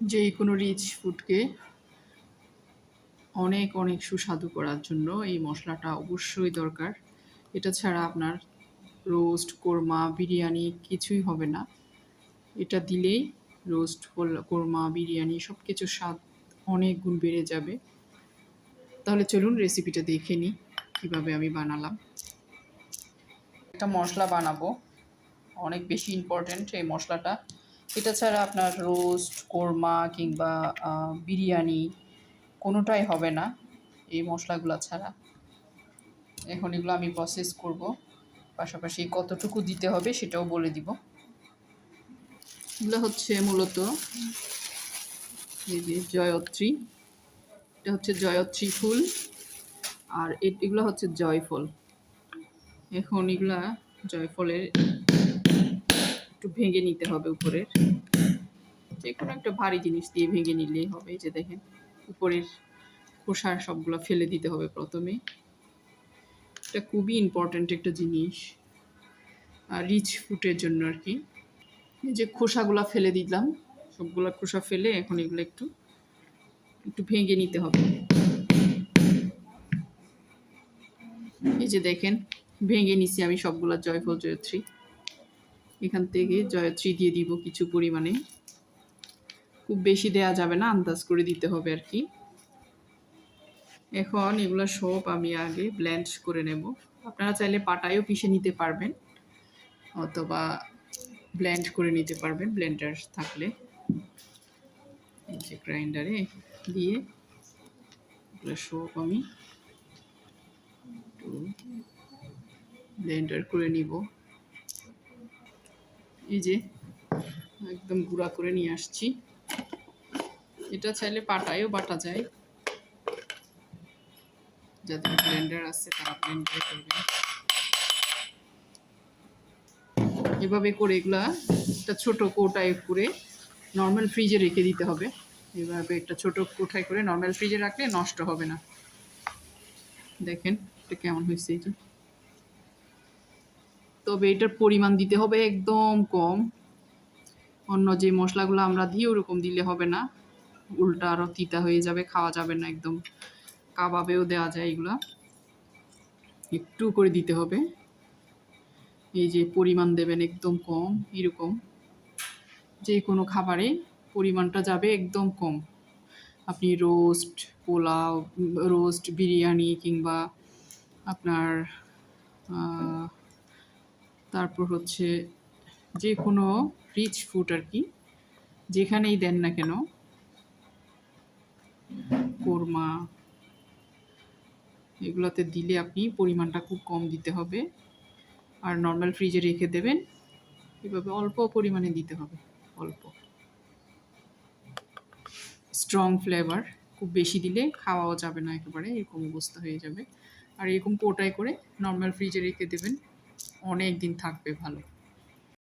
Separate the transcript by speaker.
Speaker 1: যে কোনো রিচ ফুডকে অনেক অনেক সুস্বাদু করার জন্য এই মশলাটা অবশ্যই দরকার। এটা ছাড়া আপনার রোস্ট কোরমা, বিরিয়ানি কিছুই হবে না। এটা দিলেই রোস্ট কোরমা, বিরিয়ানি সব কিছুর স্বাদ অনেক গুণ বেড়ে যাবে। তাহলে চলুন রেসিপিটা দেখে নিই কীভাবে আমি বানালাম। একটা মশলা বানাবো। অনেক বেশি ইম্পর্ট্যান্ট এই মশলাটা। এটা ছাড়া আপনার রোস্ট, কোরমা কিংবা বিরিয়ানি কোনোটাই হবে না এই মশলাগুলো ছাড়া। এখন এগুলো আমি প্রসেস করব। পাশাপাশি কতটুকু দিতে হবে সেটাও বলে দিব। এগুলো হচ্ছে মূলত জয়ত্রী। এটা হচ্ছে জয়ত্রী ফুল আর এগুলো হচ্ছে জয়ফল। এখন এগুলা জয়ফলের একটু ভেঙে নিতে হবে উপরের। যে কোনো একটা ভারী জিনিস দিয়ে ভেঙে নিলেই হবে। যে দেখেন, উপরের খোসা সবগুলো ফেলে দিতে হবে প্রথমে। এটা খুবই ইম্পর্ট্যান্ট একটা জিনিস। আর রিচ ফুটের জন্য আর কি। এই যে খোসাগুলো ফেলে দিলাম, সবগুলো খোসা ফেলে এখন এগুলো একটু একটু ভেঙে নিতে হবে। এই যে দেখেন, ভেঙে নিছি আমি সবগুলা জয়ফল, জয়ত্রী। এখান থেকে জয়ত্রী দিয়ে দিব কিছু পরিমাণে। খুব বেশি দেয়া যাবে না, আন্দাজ করে দিতে হবে আর কি। এখন এগুলো সব আমি আগে ব্ল্যান্ড করে নেব। আপনারা চাইলে পাটায়ও পিষে নিতে পারবেন, অথবা ব্ল্যান্ড করে নিতে পারবেন ব্লেন্ডার থাকলে। যে গ্রাইন্ডারে দিয়ে এগুলো সব আমি একটু ব্লেন্ডার করে নিব। এই যে, একদম গুঁড়া করে নিয়ে আসছি। এটা চাইলে পাটায়ও বাটা যায়। যাদের ব্লেন্ডার আছে তারা ব্লেন্ডারে করবে। এভাবে করে এগুলা একটা ছোট কোটায় করে নর্মাল ফ্রিজে রেখে দিতে হবে। এভাবে একটা ছোট কোঠায় করে নর্মাল ফ্রিজে রাখলে নষ্ট হবে না। দেখেন এটা কেমন হয়েছে এই যে। তবে এটার পরিমাণ দিতে হবে একদম কম। অন্য যে মশলাগুলো আমরা দিই, ওরকম দিলে হবে না। উল্টা আরও তিতা হয়ে যাবে, খাওয়া যাবে না একদম। কাবাবেও দেওয়া যায় এগুলা। একটু করে দিতে হবে। এই যে পরিমাণ দেবেন একদম কম, এরকম। যে কোনো খাবারে পরিমাণটা যাবে একদম কম। আপনি রোস্ট, পোলাও, রোস্ট, বিরিয়ানি কিংবা আপনার তারপর হচ্ছে যে কোনো রিচ ফুড আর কি, যেখানেই দেন না কেন, কোরমা, এগুলোতে দিলে আপনি পরিমাণটা খুব কম দিতে হবে। আর নর্মাল ফ্রিজে রেখে দেবেন, এভাবে অল্প পরিমাণে দিতে হবে, অল্প। স্ট্রং ফ্লেভার খুব বেশি দিলে খাওয়াও যাবে না একেবারে, এরকম অবস্থা হয়ে যাবে। আর এরকম কোটায় করে নর্মাল ফ্রিজে রেখে দেবেন অনেক দিন থাকবে ভালো।